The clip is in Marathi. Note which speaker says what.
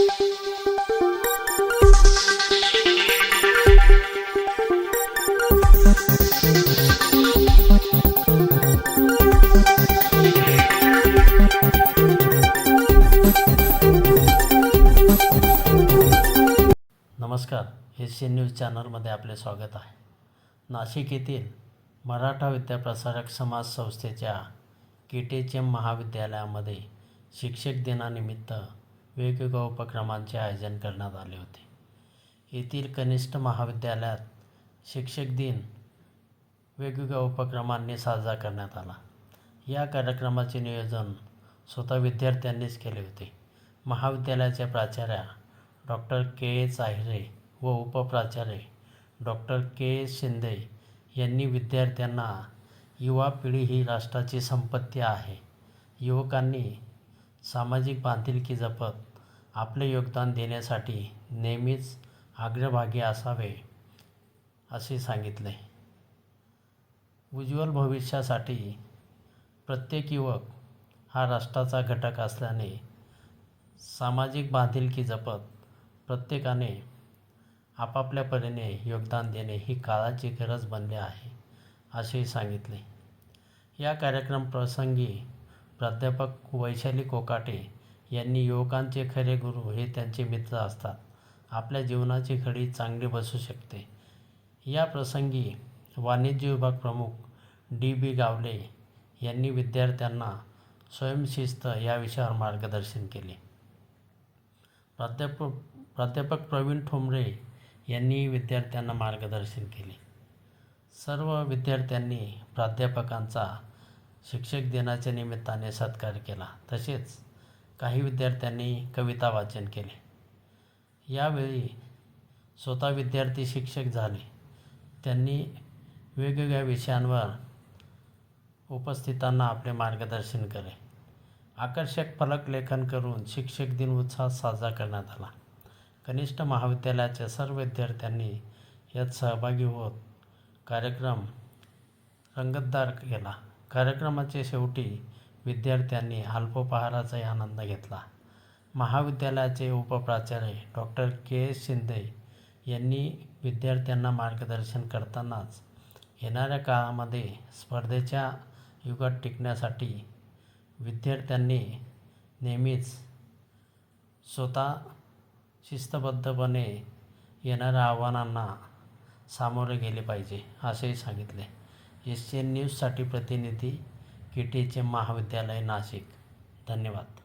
Speaker 1: नमस्कार एस सी न्यूज चॅनलमध्ये आपले स्वागत आहे. नाशिक येथील मराठा विद्याप्रसारक समाज संस्थेच्या के टी एच एम महाविद्यालयामध्ये शिक्षक दिनानिमित्त वेगवेगळ्या उपक्रमांचे आयोजन करण्यात आले होते. येथील कनिष्ठ महाविद्यालयात शिक्षक दिन वेगवेगळ्या उपक्रमांनी साजरा करण्यात आला. या कार्यक्रमाचे नियोजन स्वतः विद्यार्थ्यांनीच केले होते. महाविद्यालयाच्या प्राचार्या डॉक्टर के. एस. आहिरे व उपप्राचार्य डॉक्टर के. एस. शिंदे यांनी विद्यार्थ्यांना युवा पिढी ही राष्ट्राची संपत्ती आहे. युवकांनी सामाजिक बांधिलकी जपत आपले योगदान देण्यासाठी नेहमीच अग्रभागी असावे असे सांगितले. उज्ज्वल भविष्यासाठी प्रत्येक युवक हा राष्ट्राचा घटक असल्याने सामाजिक बांधिलकी जपत प्रत्येकाने आपापल्या परीने योगदान देणे ही काळाची गरज बनली आहे असेही सांगितले. या कार्यक्रम प्रसंगी प्राध्यापक वैशाली कोकाटे यांनी युवकांचे खरे गुरु हे त्यांचे मित्र असतात. आपल्या जीवनाची खडी चांगली बसू शकते. या प्रसंगी वाणिज्य विभाग प्रमुख डी बी गावले यांनी विद्यार्थ्यांना स्वयंशिस्त या विषयावर मार्गदर्शन केले. प्राध्यापक प्राध्यापक प्रवीण ठोंबरे यांनी विद्यार्थ्यांना मार्गदर्शन केले. सर्व विद्यार्थ्यांनी प्राध्यापकांचा शिक्षक दिनाच्या निमित्ताने सत्कार केला. तसेच काही विद्यार्थ्यांनी कविता वाचन केले. यावेळी स्वतः विद्यार्थी शिक्षक झाले. त्यांनी वेगवेगळ्या विषयांवर उपस्थितांना आपले मार्गदर्शन केले. आकर्षक फलक लेखन करून शिक्षक दिन उत्साहात साजरा करण्यात आला. कनिष्ठ महाविद्यालयाच्या सर्व विद्यार्थ्यांनी यात सहभागी होत कार्यक्रम रंगतदार केला. कार्यक्रमाच्या शेवटी विद्यार्थ्यांनी अल्पोपहाराचाही आनंद घेतला. महाविद्यालयाचे उपप्राचार्य डॉक्टर के एस शिंदे यांनी विद्यार्थ्यांना मार्गदर्शन करतानाच येणाऱ्या काळामध्ये स्पर्धेच्या युगात टिकण्यासाठी विद्यार्थ्यांनी नेहमीच स्वतः शिस्तबद्धपणे येणाऱ्या आव्हानांना सामोरे गेले पाहिजे असेही सांगितले. एस एन न्यूजसाठी प्रतिनिधी के टीचे महाविद्यालय नाशिक. धन्यवाद.